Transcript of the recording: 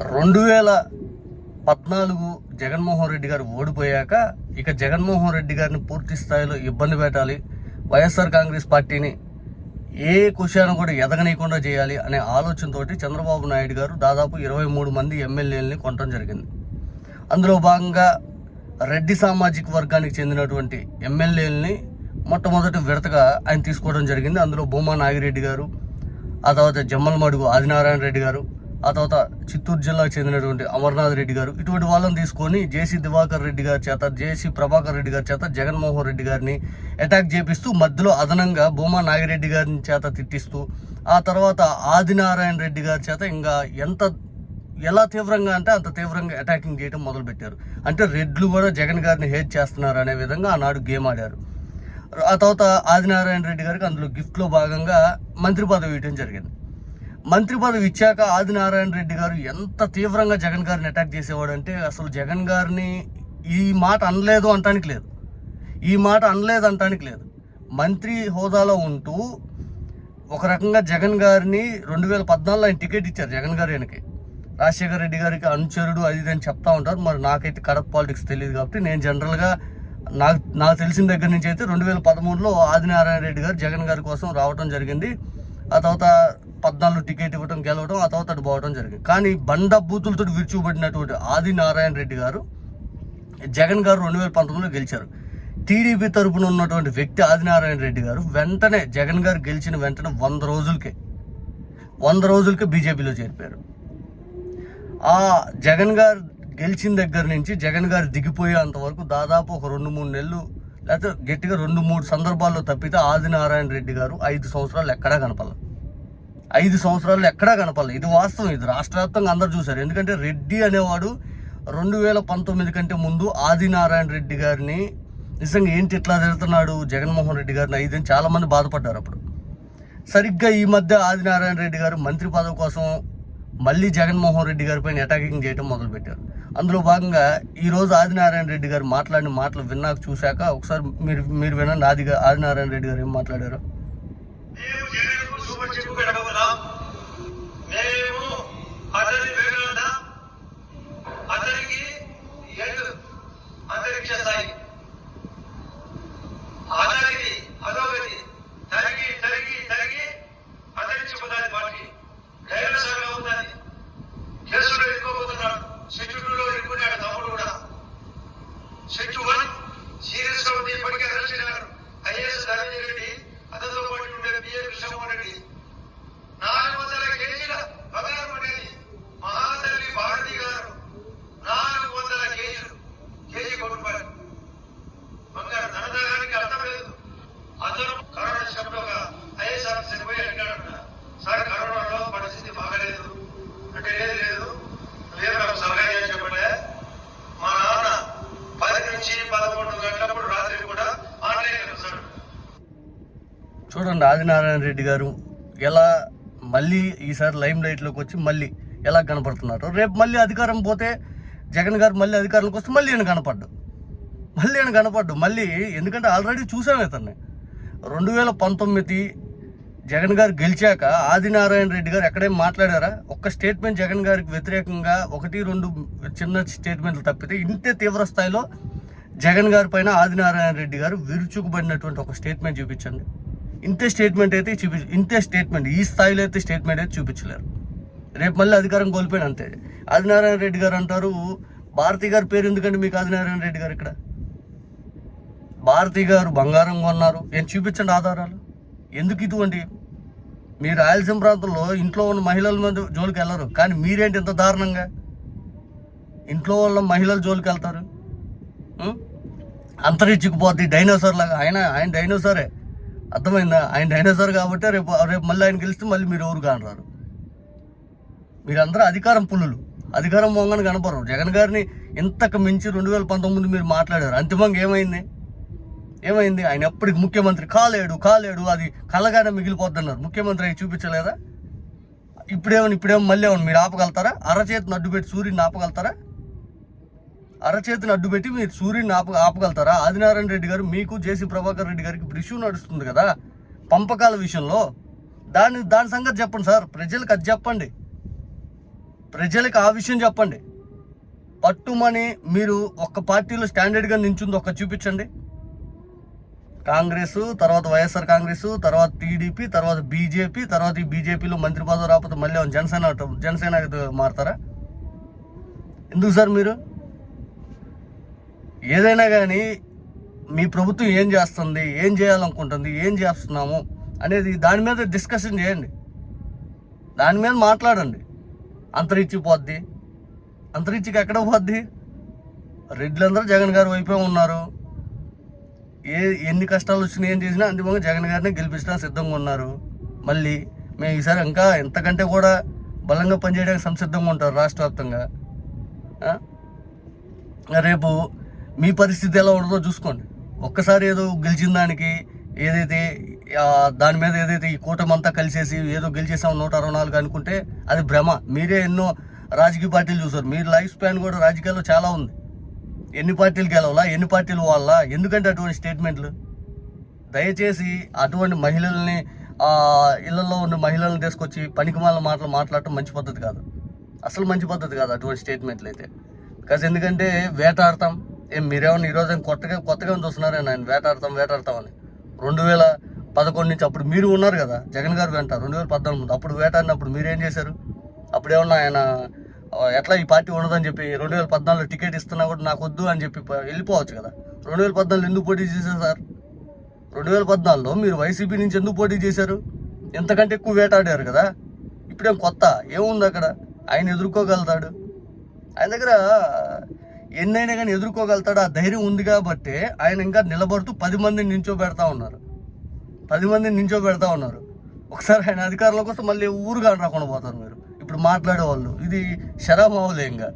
రెండు వేల పద్నాలుగు జగన్మోహన్ రెడ్డి గారు ఓడిపోయాక ఇక జగన్మోహన్ రెడ్డి గారిని పూర్తి స్థాయిలో ఇబ్బంది పెట్టాలి. వైఎస్ఆర్ కాంగ్రెస్ పార్టీని ఏ కుషాను కూడా ఎదగనీయకుండా చేయాలి అనే ఆలోచనతోటి చంద్రబాబు నాయుడు గారు దాదాపు ఇరవై మూడు మంది ఎమ్మెల్యేలని కొనటం జరిగింది. అందులో భాగంగా రెడ్డి సామాజిక వర్గానికి చెందినటువంటి ఎమ్మెల్యేలని మొట్టమొదటి విడతగా ఆయన తీసుకోవడం జరిగింది. అందులో భూమా నాగిరెడ్డి గారు ఆ తర్వాత జమ్మలమడుగు ఆదినారాయణ రెడ్డి గారు ఆ తర్వాత చిత్తూరు జిల్లాకు చెందినటువంటి అమర్నాథ్ రెడ్డి గారు. ఇటువంటి వాళ్ళని తీసుకొని జేసీ దివాకర్ రెడ్డి గారి చేత జేసీ ప్రభాకర్ రెడ్డి గారి చేత జగన్మోహన్ రెడ్డి గారిని అటాక్ చేపిస్తూ మధ్యలో అదనంగా భూమా నాగిరెడ్డి గారిని చేత తిట్టిస్తూ ఆ తర్వాత ఆదినారాయణ రెడ్డి గారి చేత ఇంకా ఎంత ఎలా తీవ్రంగా అంటే అంత తీవ్రంగా అటాకింగ్ చేయడం మొదలుపెట్టారు. అంటే రెడ్లు కూడా జగన్ గారిని హేట్ చేస్తున్నారు అనే విధంగా ఆనాడు గేమ్ ఆడారు. ఆ తర్వాత ఆదినారాయణ రెడ్డి గారికి అందులో గిఫ్ట్లో భాగంగా మంత్రి పదవి ఇవ్వడం జరిగింది. మంత్రి పదవి ఇచ్చాక ఆదినారాయణ రెడ్డి గారు ఎంత తీవ్రంగా జగన్ గారిని అటాక్ చేసేవాడు అంటే అసలు జగన్ గారిని ఈ మాట అనలేదు అంటానికి లేదు. ఈ మాట అనలేదు అంటానికి లేదు. మంత్రి హోదాలో ఉంటూ ఒక రకంగా జగన్ గారిని రెండు వేల పద్నాలుగులో ఆయన టికెట్ ఇచ్చారు జగన్ గారు వెనక. రాజశేఖర రెడ్డి గారికి అనుచరుడు అది అని చెప్తా ఉంటారు. మరి నాకైతే కడప పాలిటిక్స్ తెలియదు కాబట్టి నేను జనరల్గా నాకు నాకు తెలిసిన దగ్గర నుంచి అయితే రెండు వేల పదమూడులో ఆదినారాయణ రెడ్డి గారు జగన్ గారి కోసం రావడం జరిగింది. ఆ తర్వాత పద్నాలుగు టికెట్ ఇవ్వడం గెలవడం ఆ తర్వాత పోవడం జరిగింది. కానీ బండ బూతులతో విరుచుకుపడినటువంటి ఆదినారాయణ రెడ్డి గారు జగన్ గారు రెండు వేల పంతొమ్మిదిలో గెలిచారు. టీడీపీ తరపున ఉన్నటువంటి వ్యక్తి ఆదినారాయణ రెడ్డి గారు వెంటనే జగన్ గారు గెలిచిన వెంటనే వంద రోజులకే వంద రోజులకే బీజేపీలో చేరిపోయారు. ఆ జగన్ గారు గెలిచిన దగ్గర నుంచి జగన్ గారు దిగిపోయేంత వరకు దాదాపు ఒక రెండు మూడు నెలలు లేకపోతే గట్టిగా రెండు మూడు సందర్భాల్లో తప్పితే ఆదినారాయణ రెడ్డి గారు ఐదు సంవత్సరాలు ఎక్కడా కనపడలేదు. ఐదు సంవత్సరాలు ఎక్కడా కనపడలేదు. ఇది వాస్తవం ఇది రాష్ట్ర వ్యాప్తంగా అందరు చూశారు. ఎందుకంటే రెడ్డి అనేవాడు రెండు వేల పంతొమ్మిది కంటే ముందు ఆదినారాయణ రెడ్డి గారిని నిజంగా ఏంటి ఇట్లా తిడుతున్నాడు జగన్మోహన్ రెడ్డి గారిని ఐదు చాలామంది బాధపడ్డారు అప్పుడు. సరిగ్గా ఈ మధ్య ఆదినారాయణ రెడ్డి గారు మంత్రి పదవి కోసం మళ్ళీ జగన్మోహన్ రెడ్డి గారి పైన అటాకింగ్ చేయడం మొదలుపెట్టారు. అందులో భాగంగా ఈరోజు ఆదినారాయణ రెడ్డి గారు మాట్లాడిన మాటలు విన్నాక చూశాక ఒకసారి మీరు మీరు వినండి. ఆది ఆదినారాయణ రెడ్డి గారు ఏం మాట్లాడారు? చూడండి ఆదినారాయణ రెడ్డి గారు ఎలా మళ్ళీ ఈసారి లైమ్ లైట్లోకి వచ్చి మళ్ళీ ఎలా కనపడుతున్నారు? రేపు మళ్ళీ అధికారం పోతే జగన్ గారు మళ్ళీ అధికారంలోకి వస్తే మళ్ళీ ఆయన కనపడ్డు. మళ్ళీ ఆయన కనపడ్డు. మళ్ళీ ఎందుకంటే ఆల్రెడీ చూసాను ఇతన్ని. రెండు వేల పంతొమ్మిది జగన్ గారు గెలిచాక ఆదినారాయణ రెడ్డి గారు ఎక్కడేం మాట్లాడారా? ఒక్క స్టేట్మెంట్ జగన్ గారికి వ్యతిరేకంగా ఒకటి రెండు చిన్న స్టేట్మెంట్లు తప్పితే ఇంతే తీవ్ర స్థాయిలో జగన్ గారి పైన ఆదినారాయణ రెడ్డి గారు విరుచుకుబడినటువంటి ఒక స్టేట్మెంట్ చూపించండి. ఇంతే స్టేట్మెంట్ అయితే చూపి ఇంతే స్టేట్మెంట్ ఈ స్థాయిలో అయితే స్టేట్మెంట్ అయితే చూపించలేరు. రేపు మళ్ళీ అధికారం కోల్పోయిన అంతే. ఆదినారాయణ రెడ్డి గారు అంటారు భారతి గారి పేరు ఎందుకంటే మీకు ఆదినారాయణ రెడ్డి గారు ఇక్కడ? భారతి గారు బంగారం కొన్నారు. ఏం చూపించండి ఆధారాలు? ఎందుకు ఇటువంటి? మీరు రాయలసీమ ప్రాంతంలో ఇంట్లో ఉన్న మహిళల మీద జోలికి వెళ్ళరు. కానీ మీరేంటి ఇంత దారుణంగా? ఇంట్లో వాళ్ళ మహిళల జోలికి వెళ్తారు? ఉం? అంతరించుకుపోద్ది డైనోసార్ లాగా. ఆయన ఆయన డైనోసారే. అర్థమైందా? ఆయన డైనోసార్ కాబట్టి రేపు రేపు మళ్ళీ ఆయన గెలిస్తే మళ్ళీ మీరు ఎవరు కానరారు. మీరందరూ అధికారం పుల్లులు అధికారం మొంగని కనపడరు. జగన్ గారిని ఇంతకు మించి రెండు వేల పంతొమ్మిది మీరు మాట్లాడారు. అంతిమంగా ఏమైంది? ఏమైంది? ఆయన ఎప్పటికి ముఖ్యమంత్రి కాలేడు కాలేడు అది కలగానే మిగిలిపోద్దన్నారు. ముఖ్యమంత్రి అయి చూపించలేదా? ఇప్పుడేమని ఇప్పుడేమో మళ్ళీ ఏమని మీరు ఆపగలుగుతారా? అరచేతిని అడ్డుపెట్టి సూర్యుని ఆపగలుగుతారా? అరచేతిని అడ్డుపెట్టి మీరు సూర్యుని ఆప ఆపగలుగుతారా? ఆదినారాయణ రెడ్డి గారు మీకు జేసీ ప్రభాకర్ రెడ్డి గారికి ఇప్పుడు ఇష్యూ నడుస్తుంది కదా? పంపకాల విషయంలో. దాని దాని సంగతి చెప్పండి సార్. ప్రజలకు అది చెప్పండి. ప్రజలకు ఆ విషయం చెప్పండి. పట్టుమని మీరు ఒక్క పార్టీలో స్టాండర్డ్గా నించుంది ఒక్క చూపించండి. కాంగ్రెస్ తర్వాత వైఎస్ఆర్ కాంగ్రెస్ తర్వాత టీడీపీ తర్వాత బీజేపీ తర్వాత ఈ బీజేపీలో మంత్రి పదవి రాకపోతే మళ్ళీ జనసేన జనసేన మారతారా? ఎందుకు సార్ మీరు? ఏదైనా కానీ మీ ప్రభుత్వం ఏం చేస్తుంది ఏం చేయాలనుకుంటుంది ఏం చేస్తున్నాము అనేది దాని మీద డిస్కషన్ చేయండి. దాని మీద మాట్లాడండి. అంతరిచ్చి పోద్ది. అంతరిచ్చికి ఎక్కడ పోద్ది? రెడ్లందరూ జగన్ గారి వైపే ఉన్నారు. ఏ ఎన్ని కష్టాలు వచ్చినా ఏం చేసినా అంతిమంగా జగన్ గారిని గెలిపించడం సిద్ధంగా ఉన్నారు. మళ్ళీ మేము ఈసారి ఇంకా ఎంతకంటే కూడా బలంగా పనిచేయడానికి సంసిద్ధంగా ఉంటారు రాష్ట్ర వ్యాప్తంగా రేపు మీ పరిస్థితి ఎలా ఉండదో చూసుకోండి. ఒక్కసారి ఏదో గెలిచిన దానికి ఏదైతే దాని మీద ఏదైతే ఈ కూటమి అంతా కలిసేసి ఏదో గెలిచేసాం నూట అరవై నాలుగు అనుకుంటే అది భ్రమ. మీరే ఎన్నో రాజకీయ పార్టీలు చూసారు. మీ లైఫ్ స్పాన్ కూడా రాజకీయాల్లో చాలా ఉంది. ఎన్ని పార్టీలు గెలవాలా ఎన్ని పార్టీలు వాళ్ళ ఎందుకంటే అటువంటి స్టేట్మెంట్లు? దయచేసి అటువంటి మహిళల్ని ఇళ్ళలో ఉన్న మహిళలను తీసుకొచ్చి పనికిమాల మాటలు మాట్లాడటం మంచి పద్ధతి కాదు. అసలు మంచి పద్ధతి కాదు అటువంటి స్టేట్మెంట్లు అయితే బికాస్ ఎందుకంటే వేటాడతాం. ఏం మీరేమన్నా ఈరోజు ఏం కొత్తగా కొత్తగా చూస్తున్నారే? ఆయన వేటాడతాం వేటాడతామని రెండు వేల పదకొండు నుంచి అప్పుడు మీరు ఉన్నారు కదా జగన్ గారు వెంట రెండు వేల పద్నాలుగు ముందు. అప్పుడు వేటాడినప్పుడు మీరేం చేశారు? అప్పుడు ఏమన్నా ఆయన ఎట్లా ఈ పార్టీ ఉండదని చెప్పి రెండు వేల పద్నాలుగులో టికెట్ ఇస్తున్నా కూడా నాకు వద్దు అని చెప్పి వెళ్ళిపోవచ్చు కదా. రెండు వేల పద్నాలుగు ఎందుకు పోటీ చేశారు సార్? రెండు వేల పద్నాలుగులో మీరు వైసీపీ నుంచి ఎందుకు పోటీ చేశారు? ఎంతకంటే ఎక్కువ వేటాడారు కదా. ఇప్పుడేం కొత్త? ఏముంది అక్కడ? ఆయన ఎదుర్కోగలుగుతాడు. ఆయన దగ్గర ఎన్నైనా కానీ ఎదుర్కోగలుగుతాడు ఆ ధైర్యం ఉంది కాబట్టి ఆయన ఇంకా నిలబడుతూ పది మందిని నించోబెడతా ఉన్నారు. పది మందిని నించోబెడతా ఉన్నారు. ఒకసారి ఆయన అధికారంలోకి వస్తే మళ్ళీ ఊరుగా రాకుండా పోతారు మీరు. ఇప్పుడు మాట్లాడే వాళ్ళు ఇది శరామావులే ఇంకా